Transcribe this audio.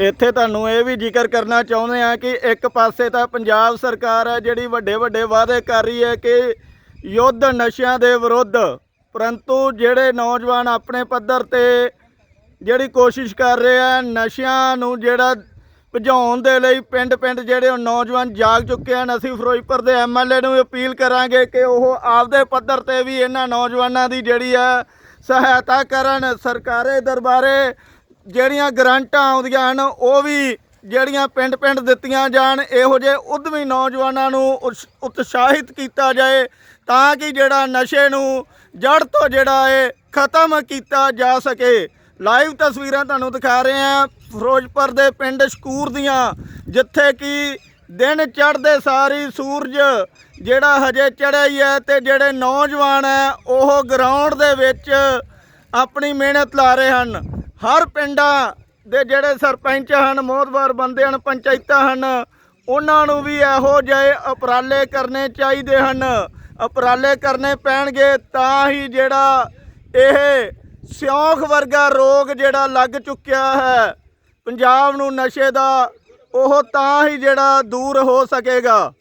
ਇੱਥੇ ਤੁਹਾਨੂੰ ਇਹ ਵੀ ਜ਼ਿਕਰ ਕਰਨਾ ਚਾਹੁੰਦੇ ਆ ਕਿ ਇੱਕ ਪਾਸੇ ਤਾਂ ਪੰਜਾਬ ਸਰਕਾਰ ਹੈ, ਜਿਹੜੀ ਵੱਡੇ ਵੱਡੇ ਵਾਅਦੇ ਕਰ ਰਹੀ ਹੈ ਕਿ ਯੁੱਧ ਨਸ਼ਿਆਂ ਦੇ ਵਿਰੁੱਧ, ਪਰੰਤੂ ਜਿਹੜੇ ਨੌਜਵਾਨ ਆਪਣੇ ਪੱਧਰ ਤੇ ਜਿਹੜੀ ਕੋਸ਼ਿਸ਼ ਕਰ ਰਹੇ ਆ, ਨਸ਼ਿਆਂ ਨੂੰ ਜਿਹੜਾ ਭਜਾਉਣ ਦੇ ਲਈ ਪਿੰਡ ਪਿੰਡ ਜਿਹੜੇ ਉਹ ਨੌਜਵਾਨ ਜਾਗ ਚੁੱਕੇ ਹਨ, ਅਸੀਂ ਫਿਰੋਜ਼ਪੁਰ ਦੇ ਐਮਐਲਏ ਨੂੰ ਅਪੀਲ ਕਰਾਂਗੇ ਕਿ ਉਹ ਆਪਦੇ ਪੱਧਰ ਤੇ ਵੀ ਇਹਨਾਂ ਨੌਜਵਾਨਾਂ ਦੀ ਜਿਹੜੀ ਹੈ ਸਹਾਇਤਾ ਕਰਨ, ਸਰਕਾਰੇ ਦਰਬਾਰੇ ਜਿਹੜੀਆਂ ਗਰੰਟਾਂ ਆਉਂਦੀਆਂ ਹਨ, ਉਹ ਵੀ ਜਿਹੜੀਆਂ ਪਿੰਡ ਪਿੰਡ ਦਿੱਤੀਆਂ ਜਾਣ, ਇਹੋ ਜਿਹੇ ਉਦਮੀ ਨੌਜਵਾਨਾਂ ਨੂੰ ਉਤਸ਼- ਉਤਸ਼ਾਹਿਤ ਕੀਤਾ ਜਾਏ ਤਾਂ ਕਿ ਜਿਹੜਾ ਨਸ਼ੇ ਨੂੰ ਜੜ ਤੋਂ ਜਿਹੜਾ ਹੈ ਖਤਮ ਕੀਤਾ ਜਾ ਸਕੇ। ਲਾਈਵ ਤਸਵੀਰਾਂ ਤੁਹਾਨੂੰ ਦਿਖਾ ਰਹੇ ਹਾਂ ਫਿਰੋਜ਼ਪੁਰ ਦੇ ਪਿੰਡ ਸ਼ਕੂਰ ਦੀਆਂ, ਜਿੱਥੇ ਕਿ ਦਿਨ ਚੜ੍ਹਦੇ ਸਾਰੀ ਸੂਰਜ ਜਿਹੜਾ ਹਜੇ ਚੜ੍ਹਿਆ ਹੀ ਹੈ ਤੇ ਜਿਹੜੇ ਨੌਜਵਾਨ ਹੈ, ਉਹ ਗਰਾਊਂਡ ਦੇ ਵਿੱਚ ਆਪਣੀ ਮਿਹਨਤ ਲਾ ਰਹੇ ਹਨ। ਹਰ ਪਿੰਡਾਂ ਦੇ ਜਿਹੜੇ ਸਰਪੰਚ ਹਨ, ਮੋਹਦਵਾਰ ਬੰਦੇ ਹਨ, ਪੰਚਾਇਤਾਂ ਹਨ, ਉਹਨਾਂ ਨੂੰ ਵੀ ਇਹੋ ਜਿਹੇ ਉਪਰਾਲੇ ਕਰਨੇ ਚਾਹੀਦੇ ਹਨ। ਉਪਰਾਲੇ ਕਰਨੇ ਪੈਣਗੇ ਤਾਂ ਹੀ ਜਿਹੜਾ ਇਹ ਸਿਉਂਖ ਵਰਗਾ ਰੋਗ ਜਿਹੜਾ ਲੱਗ ਚੁੱਕਿਆ ਹੈ, ਪੰਜਾਬ ਨੂੰ ਨਸ਼ੇ ਦਾ, ਉਹ ਤਾਂ ਹੀ ਜਿਹੜਾ ਦੂਰ ਹੋ ਸਕੇਗਾ।